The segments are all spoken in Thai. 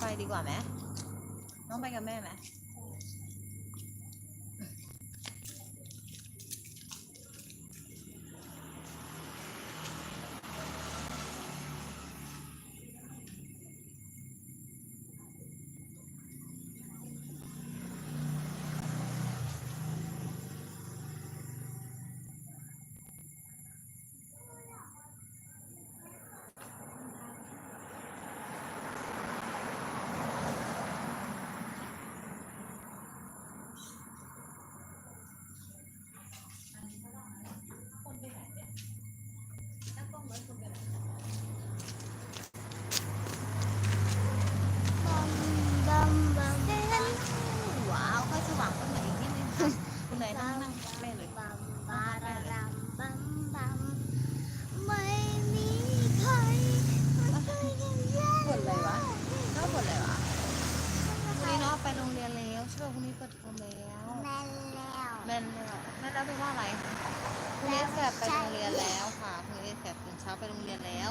ไปดีกว่าไหมน้องไปกับแม่ไหม บัมบัมบัม ว้าวค่อยสว่างตรงไหนอีกนิดนึงค่ะคุณไหนนั่งนั่งแม่เลย บัมบารารัมบัมบัมไม่มีใครมาช่วยกันแย่ บ่นอะไรวะน้องบ่นอะไรวะพรุ่งนี้น้องไปโรงเรียนแล้วใช่ป่ะพรุ่งนี้เปิดเทอมแล้ว แม่แล้ว แม่นแล้วแม่แล้วเป็นว่าอะไรคะพรุ่งนี้แสบไปโรงเรียนแล้วค่ะพรุ่งนี้แสบตื่นเช้าไปโรงเรียนแล้ว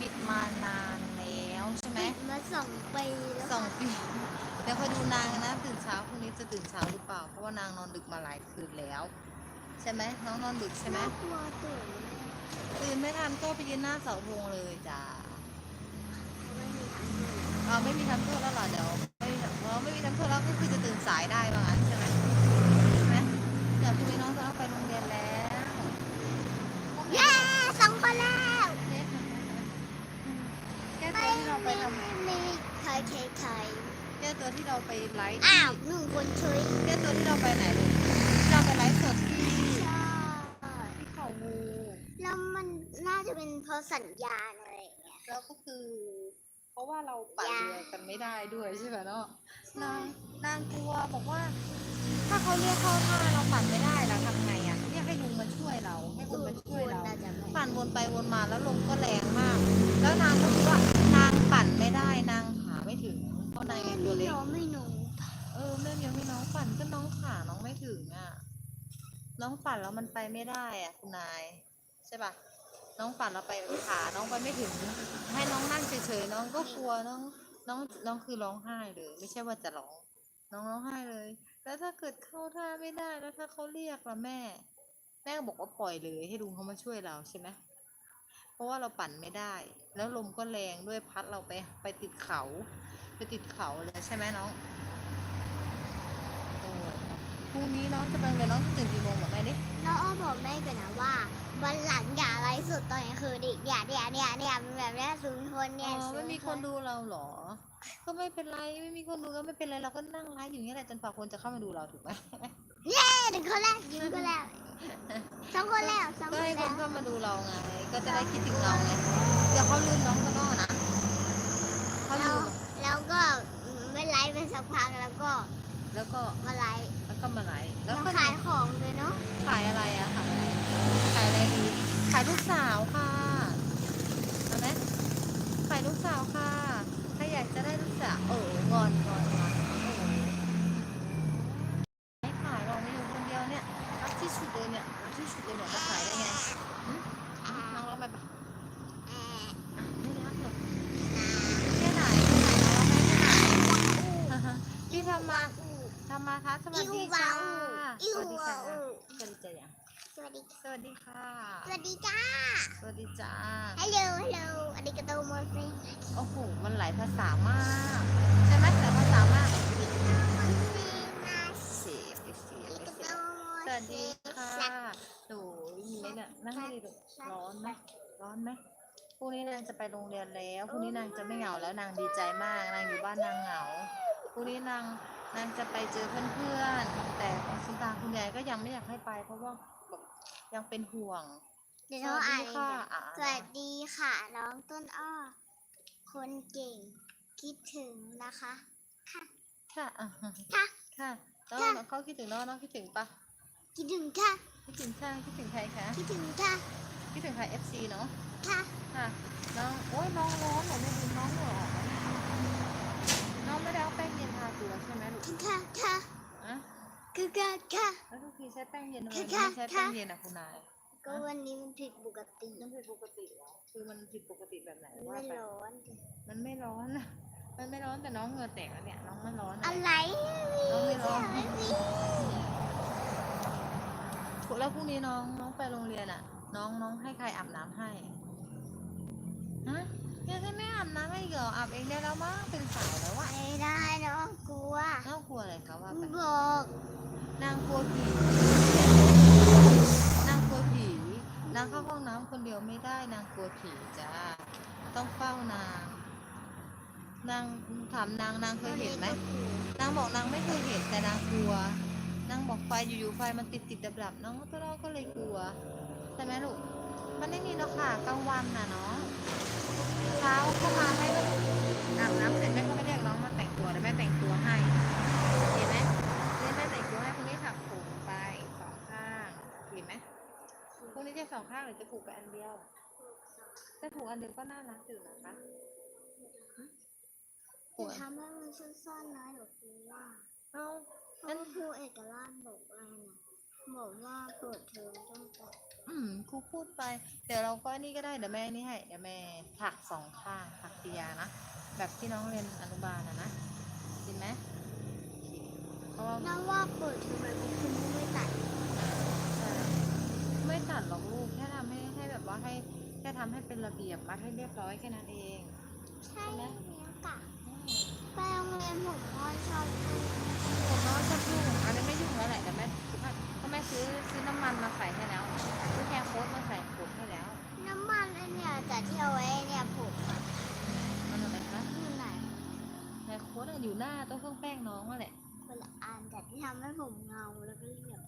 ปิดมานานแล้วใช่ไหม ปิดมาสองปีแล้ว สองปีเดี๋ยวคอยดูนางนะตื่นเช้าพรุ่งนี้จะตื่นเช้าหรือ เปล่าเพราะว่านางนอนดึกมาหลายคืนแล้ว ใช่ไหมน้องนอนดึกใช่ไหมน่ากลัวตื่นตื่นไม่ทันก็ไปยืนหน้าเสาธงเลยจ้าไม่มีทางอื่นเราไม่มีทำโทษแล้วเหรอเดี๋ยวไม่มีเราไม่มีทำโทษแล้วก็คือจะตื่นสายได้ว่างั้นใช่ไหมใช่ไหมเดี๋ยวพรุ่งนี้น้องจะต้องไปโรงเรียนแล้วเย้สองคนแล้วแก้ตัวที่เราไปทำไม่มีใครใคร ใครแก้ตัวที่เราไปไลฟ์อ้าวหนึ่งคนช่วยแก้ตัวที่เราไปไหนลูกที่เราไปไลฟ์สดที่ใช่ที่เขางูแล้วมันน่าจะเป็นเพราะสัญญาณอะไรอย่างเงี้ยแล้วก็คือ เพราะว่าเราปั่นเรือกันไม่ได้ด้วยใช่ไหมเนาะนางนางกลัวบอกว่า ถ้าเขาเรียกเข้าท่าเราปั่นไม่ได้เราทำไงอะเรียกให้ลุงมาช่วยเรา ให้คนมาช่วยเราน่าจะไม่ปั่นวนไปวนมาแล้วลมก็แรงมาก แล้วนางก็คิดว่านางปั่นไม่ได้นางขาไม่ถึงเพราะ นางยังตัวเล็กน้องไม่หนูเออแม่ยังไม่น้องปั่นก็น้องขาน้องไม่ถึงอะ น้องปั่นแล้วมันไปไม่ได้อะ คุณนาย ใช่ปะน้องปั่นแล้วไปขาน้องไปไม่ถึง ให้น้องนั่งเฉยๆน้องก็กลัวน้องน้องน้องคือร้องไห้เลยไม่ใช่ว่าจะร้อง น้องร้องไห้เลย แล้วถ้าเกิดเข้าท่าไม่ได้แล้วถ้าเขาเรียกล่ะแม่แม่บอกว่าปล่อยเลย ให้ลุงเขามาช่วยเราใช่ไหมเพราะว่าเราปั่นไม่ได้ แล้วลมก็แรงด้วยพัดเราไปไปติดเขา ไปติดเขาเลยใช่ไหมน้องโอ้พรุ่งนี้น้องจะไปโรงเรียนน้องจะตื่นกี่โมงบอกแม่ดิน้องอ้อบอกแม่กันนะว่าวันหลังอย่าไลฟ์สดตอนกลางคืนดิอย่าเนี่ยเนี่ยเนี่ยเป็นแบบเนี้ยศูนย์คนอ๋เนี่ยอศูไม่ย์มีคนดูเราเหรอ ก็ไม่เป็นไรไม่มีคนดูก็ไม่เป็นไรเราก็นั่งไลฟ์อยู่อย่างนี้แหละจนกว่าคนจะเข้ามาดูเราถูกไหมเย้หนึ่งคนแล้วยิ้มคนแล้วสองคนแล้วสองก็คนให้คแล้นวเข้ามาดูเราไง ก็จะได้คิดถึงเราไงเดี๋ยวเขาลืมน้องกันนอนะเขาแล้ลืวมแล้ว ก็ไม่ไลฟ์ไปสักพักแล้วก็แล้วก็มาไลฟ์แล้วก็มาไลฟ์แล้แล้ววก็ขายของเลยเนาะขายอะไรอะขายอะไรขายอะไรดีขายลูกสาวค่ะเอาไหมขายลูกสาวค่ะ ถ้าอยากจะได้ลูกสาวเอองอนงอนงอนโอ้โหไม่ขายหรอกไม่อยู่คนเดียวเนี่ยรักที่สุดเลยเนี่ยรักที่สุดเลยเนี่ยจะขายได้ไงหึน้องร้องไปปะ แอะ ไม่รักหรอกแค่ไหนแค่ไหนน้องแม่แค่ไหนพี่ทำมาทำมาคะสวัส อิว ดี วา ค่ะ อูอิ ส ว วัสดี วา ค่ะ อู สวัสดีจ้ะยัง สวัสดี สวัสดีค่ะ สวัสดีจ้า สวัสดี จ้า ฮัลโหล ฮัลโหลอาริกาโตโมเซโอ้โห มันหลายภาษามาก ใช่ไหมหลายภาษามากเสียไปเสียไปเสียสวัสดีค่ะหนูมีไหมเนี่ยนั่งให้ดีดูร้อนไหมร้อนไหมพรุ่งนี้นางจะไปโรงเรียนแล้วพรุ่งนี้นางจะไม่เหงาแล้วนางดีใจมาก นางอยู่บ้านนางเหงาพรุ่งนี้นางนางจะไปเจอเพื่อนๆ แต่คุณตาคุณยายก็ยังไม่อยากให้ไป เพราะว่าแบบยังเป็นห่วง เดี๋ยวเราอ่านสวัสดีค่ะอะสวัสดีค่ะน้องต้นอ้อ คนเก่งคิดถึงนะคะ ค่ะอะค่ะ ค่ะแล้วค่ะเขาคิดถึงน้องน้องคิดถึงปะคิดถึงค่ะ คิดถึงใช่คิดถึงใครคะคิดถึงค่ะ คิดถึงใคร FC เนาะค่ะ ค่ะน้องโอ้ยน้องร้อนหนูไม่ดูน้องเหรอน้องไม่ได้เอาแป้งเย็นทาตัวใช่ไหมลูกค่ะ ค่ะ อะคือค่ะ ค่ะ แล้วทุกทีใช้แป้งเย็นทำไมค่ะไม่ใช้ค่ะแป้งเย็นอะคุณนาย ก็วันนี้มันผิดปกติ มันผิดปกติเหรอคือมันผิดปกติแบบไหนว่าไม่ไปร้อนมันไม่ร้อนอะไปมันไม่ร้อนแต่น้องเหงื่อแตกแล้วเนี่ย น้องไม่ร้อน อะเลยไรน้องไม่ร้อนไม่มีแล้วพรุ่งนี้น้องน้องไปโรงเรียนอะ น้องน้องให้ใครอาบน้ำให้ฮะยังจะไม่อาบน้ำให้อีกเหรออาบเองได้แล้วมั้งเป็นสาวแล้ววะไม่ได้น้องกลัวน้องกลัวอะไรคะว่าไปบอกนางกลัวผีนางกลัวผี นางเข้าห้องน้ำคนเดียวไม่ได้นางกลัวผีจ้าต้องเฝ้านาง นางถามนางนางเคยเห็นไหมนางบอกนางไม่เคยเห็นแต่นางกลัวนางบอกไฟอยู่ๆไฟมันติดติดดับดับๆน้องก็เราก็เลยกลัวใช่ไหมลูกมันไม่มีหรอกค่ะกลางวันน่ะเนาะเช้าเข้ามาให้ก็อาบน้ำเสร็จแม่ก็ไม่เรียกน้องมาแต่งตัวแต่แม่แต่งตัวให้เห็นไหมเรียนแม่แต่งตัวให้คนนี้ถักผมไปสองข้างเห็นไหมพ วกนี้จะสองข้างหรือจะผูกไปอันเดียวถ้าผูกอันเดียวก็น่ารักอยู่นะคะผูจะกอันทำให้มันสั้นๆนะเดี๋ยวครูว่าเอ้าเพราะครูเอกราชบอกว่านะบอกว่าเปิดเทอมต้องตัดอืมครูพูดไป เดี๋ยวเราก็นี่ก็ได้เดี๋ยวแม่นี่ให้เดี๋ยวแม่ถักสองข้างถักเตียนะแบบที่น้องเรียนอนุบาลนะนะเห็นไหมโอเคเพราะว่าน่าว่าเปิดเทอมแบบนี้คือไม่ตัดใช่ ไม่ตัดหรอกลูกแค่ทำให้ให้แบบว่าให้แค่ทำให้เป็นระเบียบมัดให้เรียบร้อยแค่นั้นเองใช่แล้วกะอืมไปโรงเรียนผมก็ชอบผมน้องจะยุ่งอันนี้ไม่ยุ่งแล้วแหละแต่แม่ก็แม่ซื้อซื้อน้ำมันมาใส่ให้แล้วซื้อแคร์โค้ดมาใส่ผมให้แล้ว น้ำมันอันเนี่ยแต่ที่เอาไว้เนี่ยผมอะมันอะไรคะอยู่ไหนแคร์โค้ดอะอยู่หน้าโต๊ะเครื่องแป้งน้องนั่นแหละคนละอันแต่ที่ทำให้ผมเงาแล้วก็เหลี่ยม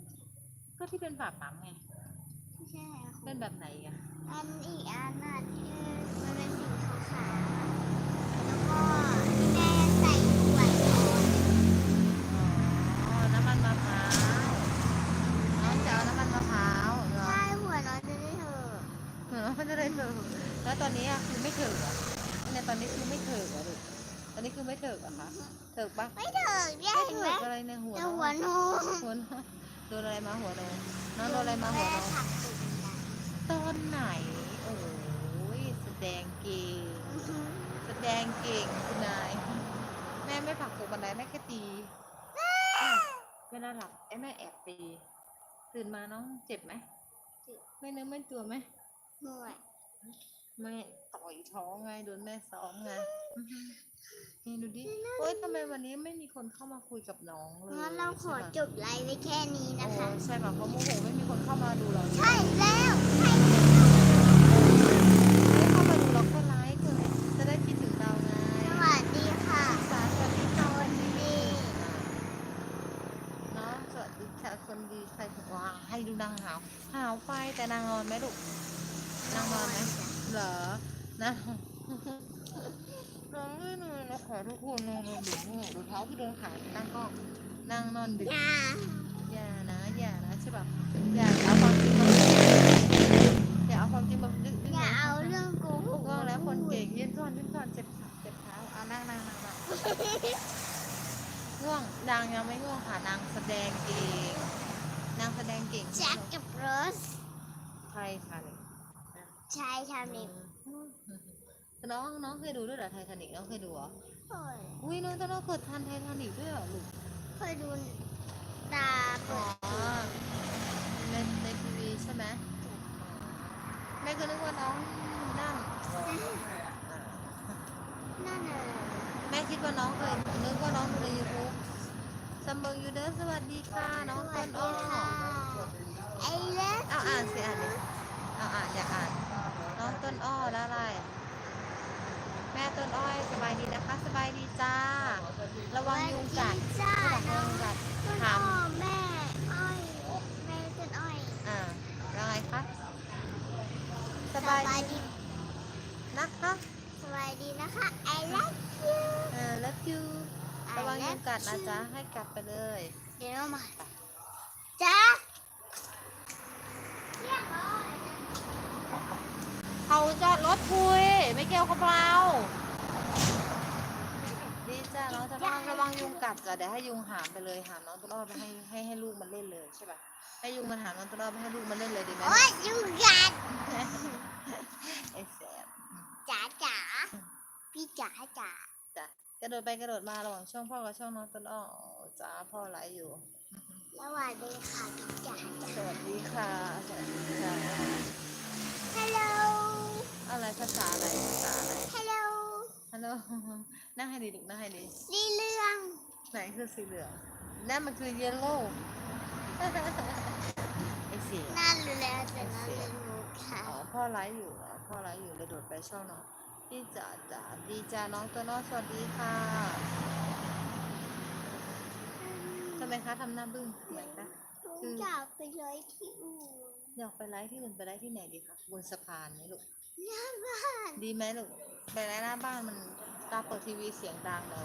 ก็ที่เป็นฝาปั๊มไงไม่ ใช่อะคุเป็นณแบบไหนอะอันอีกอันน่ะที่มันเป็นสีขาวๆอะแล้วก็ที่แม่ใส่ขวดนอนอ๋อ น้ำมันมะพร้าวน้องจะเอาน้ำมันมะพร้าวเหรอใช่หัวนอนจะได้เถอะเหมือนว่ามันจะได้เถิกแล้วตอนนี้อะคือไม่เถิกเหรอเนี่ยตอนนี้คือไม่เถิกเหรอลูกตอนนี้คือไม่เถิกเหรอคะเถิกปะไม่เถอะแย่ไม่เห็นเถิไหมกอะไรในหัวแต่น้องหัวนอนหัวน้องโดนอะไรมาหัวน้องน้องโดนอะไรมาหัวแม่น้อง ถักตุ่มนะ ตอน ไหน โอ้ยแสดงเก่ง แสดงเก่งคุณนาย แม่ไม่ผลักตกบันไดแม่แค่ตีเวลาหลับไอ้แม่แอบตี ตื่นมาน้องเจ็บไหมไม่เนื้อไม่ตัวไหมเหนื่อยแม่ต่อยท้องไงโดนแม่ซ้อมไงอื้อหือนี่ดูดิโอ๊ยทำไมวันนี้ไม่มีคนเข้ามาคุยกับน้องเลยงั้นเราขอใช่ปะจบไลฟ์ไว้แค่นี้นะโอ้คะ ใช่ป่ะเพราะโมโหไม่มีคนเข้ามาดูเรา ใช่แล้วใช่ไม่เข้ามาดูเราก็ไลค์คือจะได้คิดถึงเราไง สวัสดีค่ะ สาสวัสดี ส ค่ะ วัสดี เนาะสวัสดี ค่ะคนดีใครถึงว่าให้ดูนางหาวหาวไปแต่นางนอนไหมลูกนางนอนไหมเหรอนะนางไม่นอนนะคะทุกคนนางนอนดึกมากดูเท้าพี่โดนขานั่งก็นางนอนดึกอย่าอย่านะอย่านะใช่ป่ะอย่าเอาความจริงมาอย่าเอาความจริงมาดึกดึกอย่าเอาเรื่องโกหถูกกต้องแล้วคนเก่งยืนก่อนยืนก่อนเจ็บขาเจ็บเท้าเอานั่งนั่งนั่งนั่งง่วงนางยังไม่ง่วงค่ะนางแสดงเก่ง นางแสดงเก่งแจ็คกับโรสใช่ค่ะเลยชายทำนี่อืมน้องน้องเคยดูด้วยเหรอไททานิกน้องเคยดูเหรอโอ้ยอุ้ยน้องจะน้องเกิดทันไททานิกด้วยเหรอลูกเคยดูตาอ๋เปิอดในในทีวีใช่ไหมแม่ก็นึกว่าน้องนั่นนั่นน่ะแม่คิดว่าน้องเคยนึกว่าน้องดูในยูทูบ ซัมเบิงยูเดอร์สวัสดีค่ะ น้องต้นอ้อไอ้เล็กเอาอ่านสิอ่านดิเอาอ่านอยากอ่าน น้องต้นอ้อแล้วอะไร แม่ต้นอ้อยสบายดีนะคะ สบายดีจ้า ระวังยุงกัดจ้าระวังน้อยุงงกัดต้นถาอ้มอแม่อ้อยแม่ต้นอ้อยอ่าแล้วไงคะสสบายบายดีดีนะคะสบายดีนะคะ I love you เออ love you I ระวังยุง love กัดนะ you จ๊ะให้กลับไปเลย เดี๋ยวมาจ้าเขาจอดรถคุย ไม่เกี่ยวกับเราดีจ้าน้องจะระวังระวังยุงกัดจ้ะเดี๋ยวให้ยุงหามไปเลยหามน้องต้นอ้อไปให้ให้ให้ลูกมันเล่นเลยใช่ป่ะให้ยุงมันหามน้องต้นอ้อไปให้ลูกมันเล่นเลยดีไหมโอ๊ยยุงกัดไอ้แสบจ๋าจ๋าพี่จ๋าจ๋าจ้ะ กระโดดไปกระโดดมาระหว่างช่องพ่อกับช่องน้องต้นอ้อจ้าพ่อไลฟ์อยู่ สวัสดีค่ะพี่จ๋าสวัสดีค่ะ สวัสดีค่ะ ฮัลโหล อะไรภาษาอะไรภาษาอะไรฮัลโหล ฮัลโหลนั่งให้ดีลูกนั่งให้ดีสีเหลือง ไหนคือสีเหลืองนั่นมันคือเยลโล่ไอ้สีน่ารู้แล้วแต่น่าเล่นมุกค่ะ อ๋อพ่อไลฟ์อยู่เหรอพ่อไลฟ์อยู่เลยโดดไปช่องน้อง พี่จ๋าจ๋าดีจ้าน้องตัวน้องสวัสดีค่ะทำไมคะทำหน้าบึ้งทำไมคะหนูอยากไปเลยที่อู่อยากไปไลฟ์ที่อื่นไปไลฟ์ที่ไหนดีคะบนสะพานไหมลูกหน้าบ้านดีไหมลูกไปไลฟ์หน้าบ้านมันตาเปิดทีวีเสียงดังเรา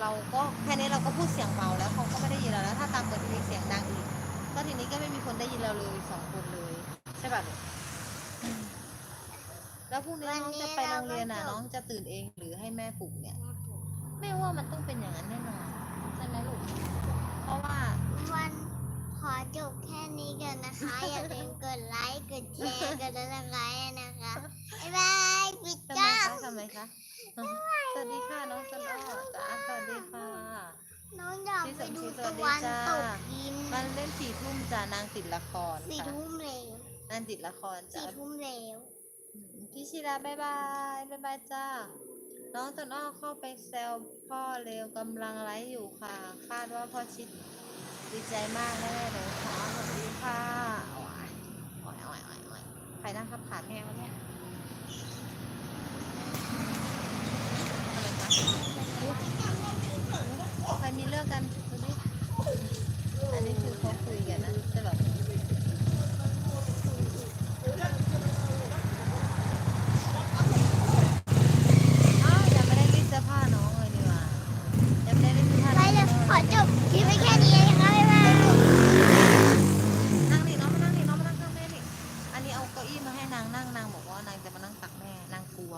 เราก็แค่นี้เราก็พูดเสียงเบาแล้วเขาก็ไม่ได้ยินเราแล้ว ถ้าตามเปิดทีวีเสียงดังอีกก็ทีนี้ก็ไม่มีคนได้ยินเราเลยสองคนเลยใช่ป่ะลูกอืม แล้วพรุ่งนี้น้องจะไปโรงเรียนอะน้องจะตื่นเองหรือให้แม่ปลุกเนี่ยไม่ว่ามันต้องเป็นอย่างนั้นแน่นอนใช่ไหมลูกเพราะว่า วันขอจบแค่นี้กันนะคะ อย่าลืมกดไลค์กดแชร์กดติดตามนะคะบ๊ายบายปิดทำไมจ้าคะทำไมคะสวัสดีค่ะน้องต้นอ้อจ้าสวัสดีค่ะน้องอยากพี่ไปสมดูศรีสวัตะสดีวันจ้าตกดินมันเล่นสี่ทุ่มจ้านางติดละครสี่ค่ะทุ่มเร็วนางติดละครจ้าสี่ทุ่มเร็ว อืมพี่ชิราบายบายบายบายจ้า น้องต้นอ้อเข้าไปแซวพ่อเร็วกำลังไลฟ์อยู่ค่ะ คาดว่าพ่อชิดดีใจมากแน่เลยค่ะสวัสดีค่ะโอ้ยโอ้ยโอ้ยโอ้ยโอ้ยใครนั่งทับขาแม่วะเนี่ยใครมีเรื่องกันนี้คือเขาคุยกันนะใช่แบบอ้าวยังไม่ได้รีดเสื้อผ้าน้องเลยดีกว่ายังไม่ได้รีดเสื้อผ้า ไป น้อง เลย เลย ขอจบคลิปไว้แค่นี้นะคะบ๊ายบาย นั่งนี่น้องมานั่งนี่น้องมานั่งข้างแม่นี่อันนี้เอาเก้าอี้มาให้นางนั่งนางบอกว่านางจะมานั่งตักแม่นางกลัว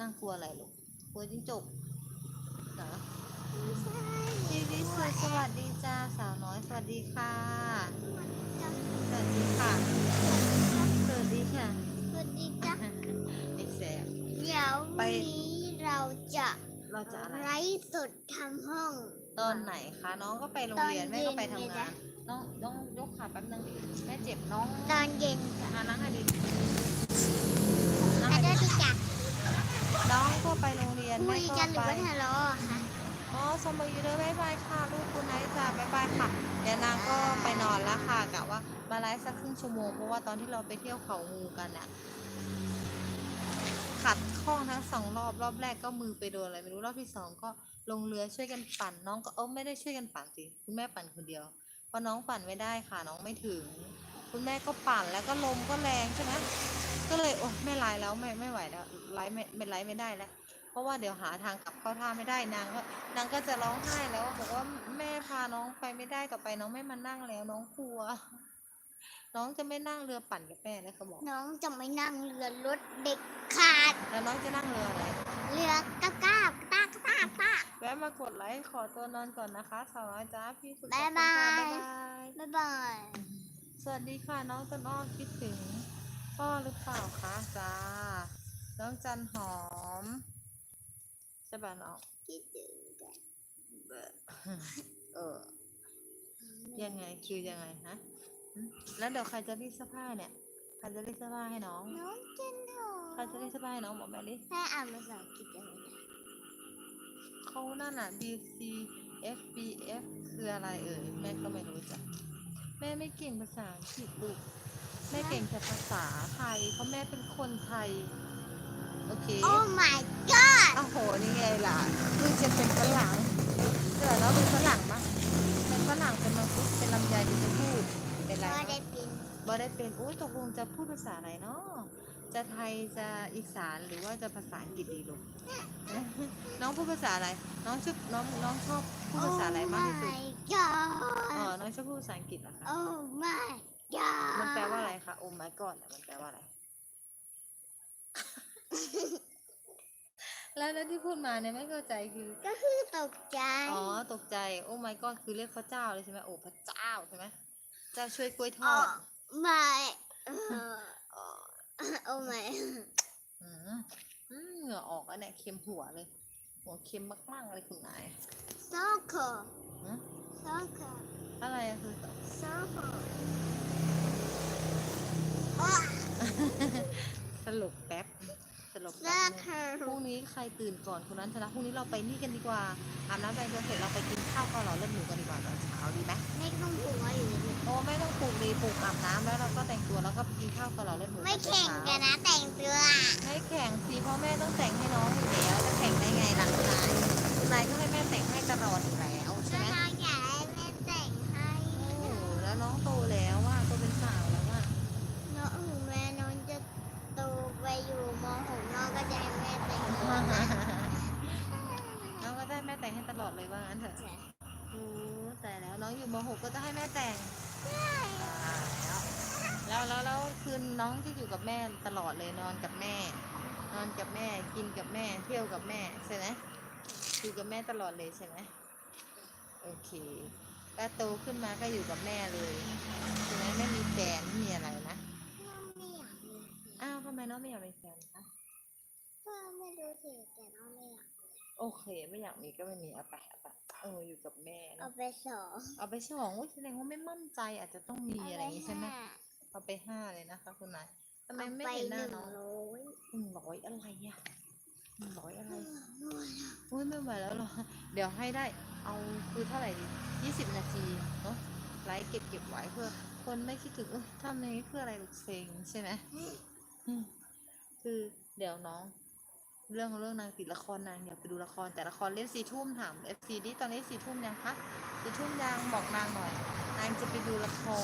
นางกลัวอะไรลูก กลัวจิ้งจกเหรอ พี่วิสุทธ์สวัสดีจ้าสาวน้อยสวัสดีค่ะ สวัสดีค่ะ สวัสดีค่ะ สวัสดีจ้ะ ไอ้แสบ เดี๋ยว ไป วันนี้เราจะ เราจะอะไรไลฟ์สดทำห้อง ตอนไหนคะ น้องก็ไปโรงเรียนตอนแม่ก็ไปเย็ทำนไงงาจ๊ะนน้องน้องยกขาแป๊บนึงแม่เจ็บน้องตอนเย็นจ้ะอะนั่งให้ดีขนั่งอให้โทดีษทีจ้ะน้องก็ไปโรงเรียนคุแม่ยก็กันหรือไป ว่าทะเลาะอะคะอ๋อสมบูรณ์อยู่เลยบายบายค่ะลูกคุณไนท์จ้าบายบายค่ะเดี๋ยวนางก็ไปนอนแล้วค่ะกะว่ามาไลฟ์สักครึ่งชั่วโมงเพราะว่าตอนที่เราไปเที่ยวเขางูกันอะ ขัดข้องทั้งสองรอบรอบแรกก็มือไปโดนอะไรไม่รู้รอบที่สองก็ลงเรือช่วยกันปั่นน้องก็เออไม่ได้ช่วยกันปั่นสิคุณแม่ปั่นคนเดียวเพราะน้องปั่นไม่ได้ค่ะน้องไม่ถึง คุณแม่ก็ปั่นแล้วก็ลมก็แรงใช่ไหมก็เลยโอ้ไม่ไลฟ์แล้วไม่ไม่ไหวแล้วไลฟ์ไม่ไม่ไลฟ์ไม่ได้แล้วเพราะว่าเดี๋ยวหาทางกลับเข้าท่าไม่ได้นางก็นางก็จะร้องไห้แล้วบอกว่าแม่พาน้องไปไม่ได้ต่อไปน้องไม่มานั่งแล้วน้องกลัว น้องจะไม่นั่งเรือปั่นกับแม่แล้วเขาบอกน้องจะไม่นั่งเรือรถเด็กขาด แล้วน้องจะนั่งเรืออะไร เรือกระกาบตากตากตาก แวะมากดไลค์ขอตัวนอนก่อนนะคะสาวน้อยจ้าพี่สุดบ๊ายบาย บ๊ายบาย บ๊ายบายสวัสดีค่ะน้องต้นอ้อคิดถึงพ่อหรือเปล่าคะจ้า น้องจันหอมใช่ป่ะน้องคิดถึงกันเออยังไงคือยังไงฮะหึ แล้วเดี๋ยวใครจะรีดเสื้อผ้าเนี่ย ใครจะรีดเสื้อผ้าให้น้อง น้องเจนหอใครจะรีดเสื้อผ้าให้น้องบอกแม่ดิแม่อ่านภาษาอังกฤษยังไงนะเขานั่นน่ะ B C F B F คืออะไรเอ่ยแม่ก็ไม่รู้จัก แม่ไม่เก่งภาษาอังกฤษลูกแม่เก่งแต่ภาษาไทย เพราะแม่เป็นคนไทย โอเค โอ้ my god โอ้โห นี่ไงล่ะคือจะเป็นฝรั่งเดี๋ยวเราเป็นฝรั่งมะเป็นฝรั่งเป็นมังคุดเป็นลำไยที่จะพูด เป็นอะไรก็นะได้เป็นบ่ได้เป็นอุ้ยตกลงจะพูดภาษาอะไรเนาะจะไทยจะอีสานหรือว่าจะภาษาอังกฤษดีลูกน้องพูดภาษาอะไร น้องชอบน้องน้องชอบพูดภาษาอะไรมากที่สุด Oh my อ๋อ god น้องชอบพูดภาษาอังกฤษเหรอคะ Oh my god มันแปลว่าอะไรคะโอ้ my god น่ะมันแปลว่าอะไร แล้วแล้วที่พูดมาเนี่ยไม่เข้าใจคือ ก็คือตกใจ อ๋อตกใจโอ้ my god คือเรียกพระเจ้าเลยใช่ไหมโอ้พระเจ้าใช่ไหม เจ้าช่วยกล้วยทอด my เอ่อ Oh my อืมอืมเหงื่อออกแล้วเนี่ยเค็มหัวเลย หัวเค็มมากๆเลยคุณนายโซโคฮะโซโคอะไรอะคือโซโคสรุปแป๊บสรุปโซแป๊บโคนึงพรุ่งนี้ใครตื่นก่อนคนนั้นชนะพรุ่งนี้เราไปนี่กันดีกว่าอาบน้ำแต่งตัวเสร็จเราไปกินข้าวเกาเหลาเลือดหมูกัน ปลุกดีปลุกอาบน้ำแล้วเราก็แต่งตัวแล้วก็ไปกินข้าวเกาเหลาเลือดหมูไม่ตอแข่งเช้ากันนะแต่งตัวไม่แข่งสิเพราะแม่ต้องแต่งให้น้องอยู่แล้วจะแข่งได้ไงล่ะคุณนายคุณนายก็ให้แม่แต่งให้ตลอดอยู่แล้วใช่ ก็ ไหม น้องอยากให้แม่แต่งให้ โอ้แล้วน้องโตแล้วว่าโตเป็นสาวแล้วว่า น้องถึงแม่น้องจะโตไปอยู่ม .6 น้องก็จะให้แม่แต่งตัวให้ น้องก็ได้แม่แต่งให้ตลอดเลยว่างั้นเถอะโอ้แต่แล้วน้องอยู่ม .6 ก็จะให้แม่แต่งแล้วแล้วแล้วคือน้ องที่อยู่กับแม่ตลอดเลยนอนกับแม่ นอนกับแม่กินกับแม่ เที่ยวกับแม่ใช่ไหมอยู่กับแม่ตลอดเลยใช่ไหมโอเคก็โตขึ้นมาก็อยู่กับแม่เลยใช่ไหมไม่มีแฟนไม่มีอะไรนะน้องไม่อยากมีอ้าวทำไมน้องไม่อยากมีแฟนคะก็ไม่รู้สิแต่น้องไม่อยากโอเค ไม่อยากมีก็ไม่มีเอาไปเอาไปเอออยู่กับแม่เอาเนาะไปสองเอาไปสองอุ๊ยแสดงว่าไม่มั่นใจอาจจะต้องมีอะไรอย่างงี้ใช่ไหมเอาเอาไปห้าเลยนะคะคุณนาย ทำไปไมห้าไม่เห็นหน้าเอาน้องไปหนึ่งร้อยหนึ่งร้อยอะไรอะหนึ่งร้อยอะไรอุ้ยไม่ไหวแล้วเหรอ เดี๋ยวให้ได้ เอาคือเท่าไหร่ดียี่สิบนาทีเนาะ ไลฟ์เก็บเก็บไว้เพื่อ คนไม่คิดถึงเอ้ยทำในนี้เพื่ออะไรลูกเซ็งใช่ไหมอืมคือเดี๋ยวน้อง เรื่องเรื่องนางติดละครนางอยากไปดูละครแต่ละครเล่นสี่ทุ่มถามเอฟซีดิตอนนี้สี่ทุ่มยังคะสี่ทุ่มยังบอกนางหน่อยนางจะไปดูละคร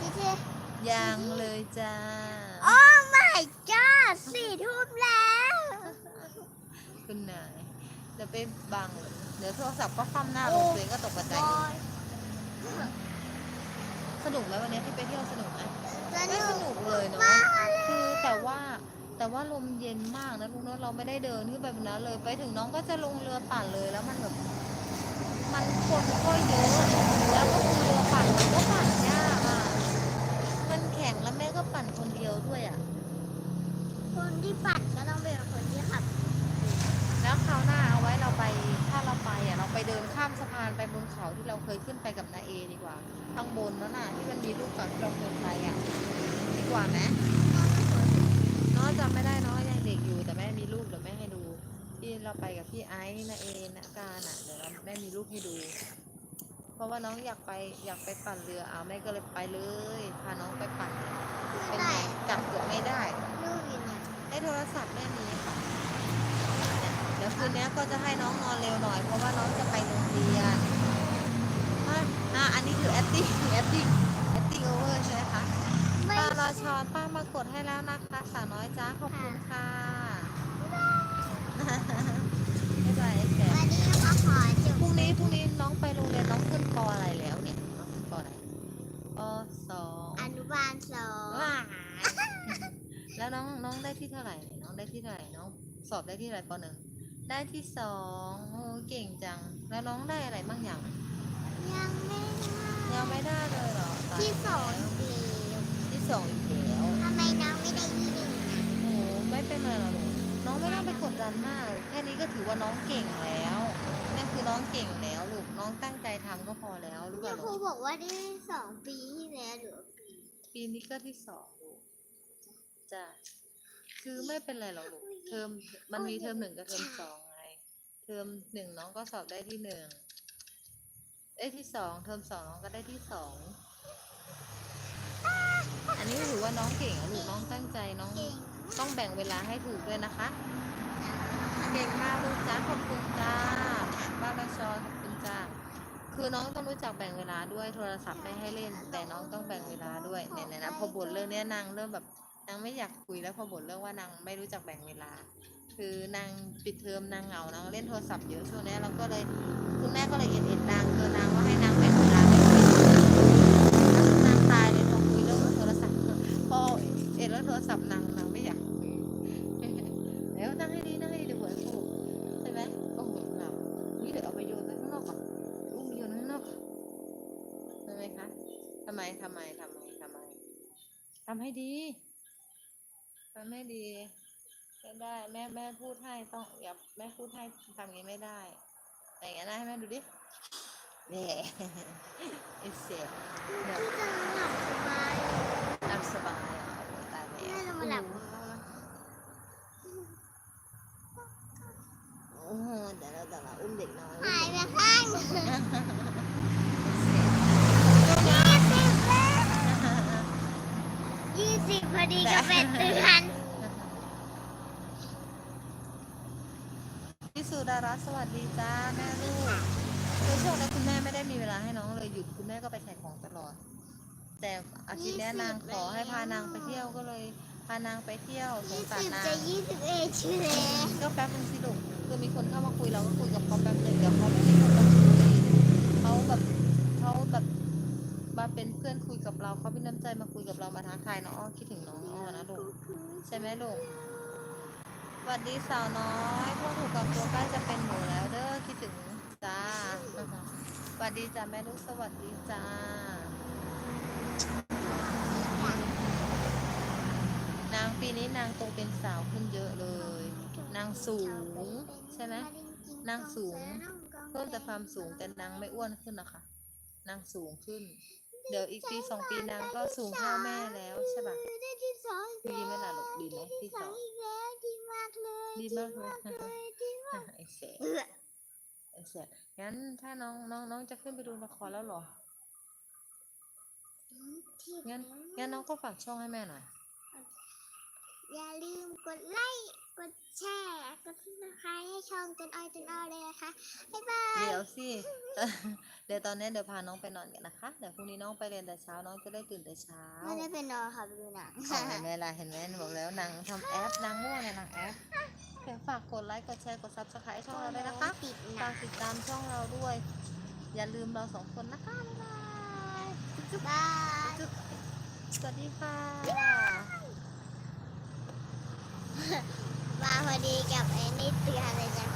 สิเทไอ้มาสิเทสิเทยังเลยจ้า โอ้ my god สี่ทุ่มแล้ว คุณนายเดี๋ยวไปบัง เดี๋ยวโทรศัพท์ก็คว่ำหน้าลงตัวเองก็ตกกระจายบอยสนุกไหมวันนี้ที่ไปเที่ยวสนุกไหมสไม่นุสกนุกเลยเนาะมากเลยคือแต่ว่าแต่ว่าลมเย็นมากนะลูกเนาะเราไม่ได้เดินขึ้นไปแบบนั้นเลย ไปถึงน้องก็จะลงเรือปั่นเลยแล้วมันแบบมันคนก็เยอะแล้วก็คือเรือปั่นมันก็ปั่นยากอะ มันแข็งแล้วแม่ก็ปั่นคนเดียวด้วยอะ คนที่ปั่นก็ต้องเป็นคนที่ขับ แล้วคราวหน้าเอาไว้เราไปถ้าเราไปอะเราไปเดินข้ามสะพานไปบน เราเคยขึ้นไปกับนาเอดีกว่า ข้างบนนั่นน่ะที่มันมีรูปก่อนที่เราเคยไปอะดีกว่าไหมน้องจำไม่ได้เนาะยังเด็กอยู่ แต่แม่มีรูปเดี๋ยวแม่ให้ดู ที่เราไปกับพี่ไอซ์นาเอนาการอะเดี๋ยวแม่มีรูปให้ดู เพราะว่าน้องอยากไปอยากไปปั่นเรือเอาแม่ก็เลยไปเลยพาน้องไปปั่นเป็นไงจับเกือบไม่ได้ลูกอยู่ไหนในโทรศัพท์แม่มีค่ะเนี่ยเดี๋ยวคืนนี้ก็จะให้น้องนอนเร็วหน่อยเพราะว่าน้องจะไปโรงเรียนอะอะอันนี้คือ acting acting acting over ใช่ไหมคะไม่ป้าราชอนป้ามากดให้แล้วนะคะสาวน้อยจ้าขอบคุณค่ะไม่เป็นไรแกวันนี้ก็ขอจบพรุ่งนี้พรุ่งนี้น้องไปโรงเรียนน้องขึ้นปออะไรแล้วเนี่ยน้องขึ้นปออะไรปอสองอนุบาลสองว้ายแล้วน้องน้องได้ที่เท่าไหร่น้องได้ที่เท่าไหร่น้องสอบได้ที่อะไรปหนึ่งได้ที่สองโอ้เก่งจัง แล้วน้องได้อะไรบ้างอย่าง ยังไม่ได้ยังไม่ได้เลยเหรอตายที่สองแล้วเดียวที่สองอีกแล้วทำไมน้องไม่ได้ที่หนึ่งอะโอ้ไม่เป็นไรหรอกลูกน้องไม่ต้องไปกดดันมาก แค่นี้ก็ถือว่าน้องเก่งแล้วนั่นคือน้องเก่งแล้วลูกน้องตั้งใจทำก็พอแล้วรู้แม่ป่ะครูลูกบอกว่าได้สองปีที่แล้วหรือว่าปีปีนี้ก็ที่สองลูกจ้ะคือไม่เป็นไรหรอกลูกเทอมมันมีเทอมหนึ่งกับเทอมสองไงเทอมหนึ่งน้องก็สอบได้ที่หนึ่ง ได้ที่สองเทอมสองน้องก็ได้ที่สองอันนี้ถือว่าน้องเก่งอะลูกน้องตั้งใจน้องต้องแบ่งเวลาให้ถูกด้วยนะคะ เก่งมากลูกจ้าขอบคุณจ้าบ้าบาชอขอบคุณจ้าคือน้องต้องรู้จักแบ่งเวลาด้วยโทรศัพท์ไม่ให้เล่น แต่น้องต้องแบ่งเวลาด้วยเนี่ยนะพอบ่นเรื่องเนี้ยนางเริ่มแบบนางไม่อยากคุยแล้วพอบ่นเรื่องว่านางไม่รู้จักแบ่งเวลา คือนางปิดเทอมนางเหงานางเล่นโทรศัพท์เยอะช่วงนี้เราก็เลยคุณแม่ก็เลยเอ็นเอ็นนางคือนางว่าให้นางแบ่งเวลาไม่คุยนางตายเลยพอคุยเรื่องโทรศัพท์พอเอ็นแล้วโทรศัพท์นางนางไม่อยากคุยแล้วนั่งให้ดีนั่งให้ดีเดี๋ยวหัวฟูใช่ไหมโอ้โหหนักนี่เดี๋ยวเอาไปโยนไว้ข้างนอกก่อนอุ้มโยนข้างนอกก่อนใช่ไหมคะทำไมทำไมทำไมทำไมทำให้ดีทำให้ดี ไม่ได้แม่แม่พูดให้ต้องอย่าแม่พูดให้ทำอย่างนี้ไม่ได้ แต่อย่างนี้นะให้แม่ดูดิเนี่ยไอเสียเนี่ยที่จะหลับสบาย หลับสบายอะโอ้ยตายแล้ว แม่จะมาหลับ โอ้โหเดี๋ยวเราเดี๋ยวเราอุ้มเด็กน้อย หายไปข้างหนึ่ง เสีย ยี่สิบพอดีกับเป็ดเดือน พี่สุดารัตน์สวัสดีจ้าแม่ลูกคือช่วงนี้คุณแม่ไม่ได้มีเวลาให้น้องเลยหยุดคุณแม่ก็ไปขายของตลอด แต่อาทิตย์เนี้ยนางขอให้พานางไปเที่ยวก็เลยพานางไปเที่ยวสงยี่สารสิบนางจะยี่สิบเอ็ดชื่อแล้วก็แป๊บนึงสิลูกคือมีคนเข้ามาคุยเราก็คุยกับเขาแป๊บนึงเดี๋ยวเขาไม่มีคนมาคุยเขาแบบเขาแบบมาเป็นเพื่อนคุยกับเราเขามีน้ำใจมาคุยกับเรามาทักทายน้องอ้อคิดถึงน้องอ้อนะลูก ใช่ไหมลูกสวัสดีสาวน้อย พวกถูกกับตัวใกล้จะเป็นหมูแล้วเด้อคิดถึงจ้าส วัสดีจ้าแม่ลูกสวัสดีจ้านางปีนี้นางโตเป็นสาวขึ้นเยอะเลย นางสูงใช่ไหมนางสูงเพิ่มแต่ความสูงแต่นางไม่อ้วนขึ้นนะคะนางสูงขึ้น เดี๋ยวอีกปีสองปีนางก็สูงเท่าแม่แล้วใช่ปะได้ที่สองดีไหมล่ะลูกดีไหมที่สองอีกแล้วดีมากเลยดีมากเลยดีมากไอ้เส เบื่อไอ้เสงั้นถ้าน้องน้องน้องจะขึ้นไปดูละครแล้วเหรอ งั้นงั้นน้องก็ฝากช่องให้แม่หน่อย อย่าลืมกดไลค์ กดแชร์กดติดตามให้ช่องจนอ้อยจนอ้อเลยนะคะ บ๊ายบาย เดี๋ยวสิ เดี๋ยวตอนนี้เดี๋ยวพาน้องไปนอนกันนะคะ เดี๋ยวพรุ่งนี้น้องไปเรียนแต่เช้าน้องจะได้ตื่นแต่เช้าไม่ได้เป็นนอนค่ะไปดูหนังอ๋อเห็นไหมล่ะเห็นไหมบอกแล้วนางทำแอปนางง่วงเนี่ยนางแอปเพียงฝากกดไลค์กดแชร์กดซับสไครต์ช่องเราด้วยนะคะติดหฝานักงติดตามช่องเราด้วย อย่าลืมเราสองคนนะคะ บ๊ายบายบาย จุ๊บสวัสดีค่ะ มาพอดีกับไอ้นี่เตือนเลยจ้ะ